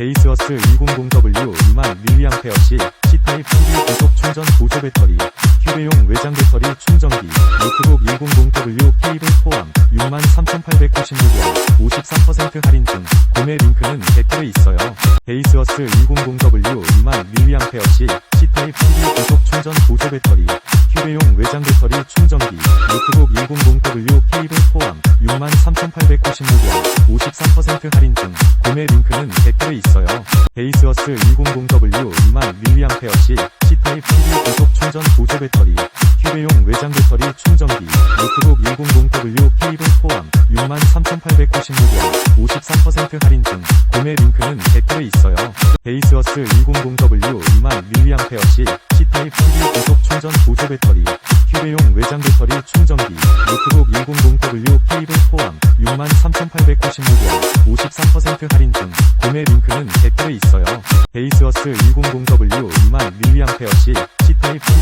베이스어스 200W 2만 mAh 시 C타입 TV 고속 충전 보조 배터리, 휴대용 외장 배터리 충전기, 노트북 100W 케이블 포함 63,896원, 53% 할인 중 구매 링크는 댓글에 있어요. 베이스어스 200W 2만 mAh 시 C 타입 TV 고속 충전 보조 배터리, 휴대용 외장 배터리 충전기, 노트북 100W 케이블 포함 63,896원, 53% 할인 중 구매 링크는 댓글에 있어요. 베이스어스 200W 2만 mAh 시 C타입 TV 고속 충전 보조 배터리, 휴대용 외장 배터리 충전기, 노트북 100W 케이블 포함 63,896원, 53% 할인 중 구매 링크는 댓글에 있어요. 베이스어스 200W 2만 mAh 시 C타입 TV 고속 충전 보조 배터리, 휴대용 외장 배터리 충전기, 노트북 100W 케이블 포함 63,896원, 53% 할인 중 구매 링크는 댓글에 있어요. 베이스어스 200W 2만 mAh 시 C타입 TV